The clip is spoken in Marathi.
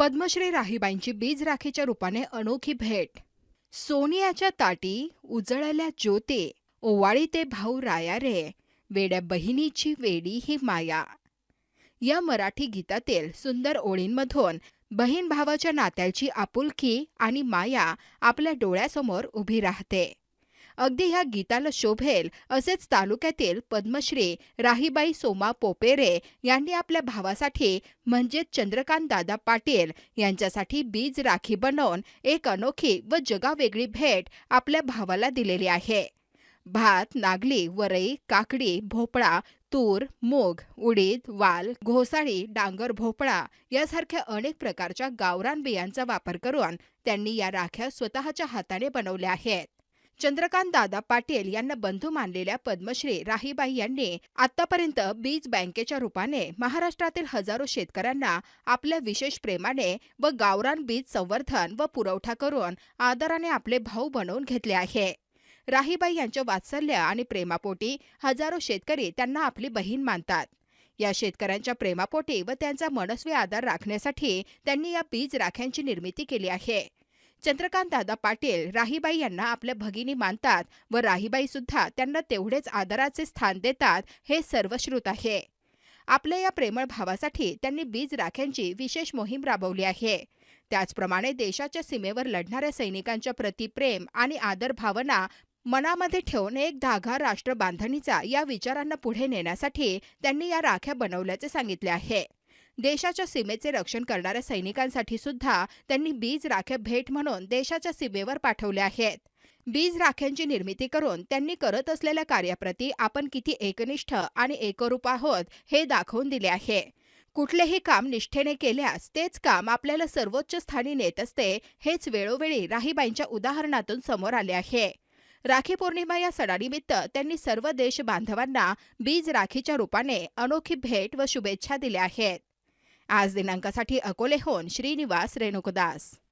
पद्मश्री राहीबाईंची बीज राखीच्या रूपाने अनोखी भेट. सोनियाच्या ताटी उजळल्या ज्योते ओवाळी ते भाऊ राया रे वेड्या बहिणीची वेडी ही माया. या मराठी गीतातील सुंदर ओळींमधून बहीण भावाच्या नात्याची आपुलकी आणि माया आपल्या डोळ्यासमोर उभी राहते. अगदी ह्या गीताला शोभेल असेच तालुक्यातील पद्मश्री राहीबाई सोमा पोपेरे यांनी आपल्या भावासाठी म्हणजेच चंद्रकांत दादा पाटील यांच्यासाठी बीज राखी बनवून एक अनोखी व जगावेगळी भेट आपल्या भावाला दिलेली आहे. भात नागली वरई काकडी भोपळा तूर मूग उडीद वाल घोसाळी डांगर भोपळा यासारख्या अनेक प्रकारच्या गावरान बियांचा वापर करून त्यांनी या राख्या स्वतःच्या हाताने बनवल्या आहेत. चंद्रकांत दादा पाटील यांना बंधू मानलेल्या पद्मश्री राहीबाई यांनी आतापर्यंत बीज बँकेच्या रूपाने महाराष्ट्रातील हजारो शेतकऱ्यांना आपल्या विशेष प्रेमाने व गावरान बीज संवर्धन व पुरवठा करून आदराने आपले भाऊ बनवून घेतले आहे. राहीबाई यांच्या वात्सल्य आणि प्रेमापोटी हजारो शेतकरी त्यांना आपली बहीण मानतात. या शेतकऱ्यांच्या प्रेमापोटी व त्यांचा मनस्वी आधार राखण्यासाठी त्यांनी या बीज राख्यांची निर्मिती केली आहे. चंद्रकांत दादा पाटील राहीबाई यांना आपल्या भगिनी मानतात व राहीबाई सुद्धा त्यांना तेवढेच आदराचे स्थान देतात हे सर्वश्रुत आहे. आपल्या या प्रेमळ भावासाठी त्यांनी बीज राख्यांची विशेष मोहीम राबवली आहे. त्याचप्रमाणे देशाच्या सीमेवर लढणाऱ्या सैनिकांच्या प्रति प्रेम आणि आदर भावना मनामध्ये ठेवून एक धागा राष्ट्र बांधणीचा या विचारांना पुढे नेण्यासाठी त्यांनी या राख्या बनवल्याचे सांगितले आहे. देशाच्या सीमेचे रक्षण करणाऱ्या सैनिकांसाठी सुद्धा त्यांनी बीज राख्या भेट म्हणून देशाच्या सीमेवर पाठवल्या आहेत. बीज राख्यांची निर्मिती करून त्यांनी करत असलेल्या कार्याप्रती आपण किती एकनिष्ठ आणि एकरूप आहोत हे दाखवून दिले आहे. कुठलेही काम निष्ठेने केल्यास तेच काम आपल्याला सर्वोच्च स्थानी नेत असते हेच वेळोवेळी राहीबाईंच्या उदाहरणातून समोर आले आहे. राखी पौर्णिमा या सणानिमित्त त्यांनी सर्व देश बांधवांना बीज राखीच्या रूपाने अनोखी भेट व शुभेच्छा दिल्या आहेत. आज दिनांकासाठी अकोलेहून श्रीनिवास रेणुकदास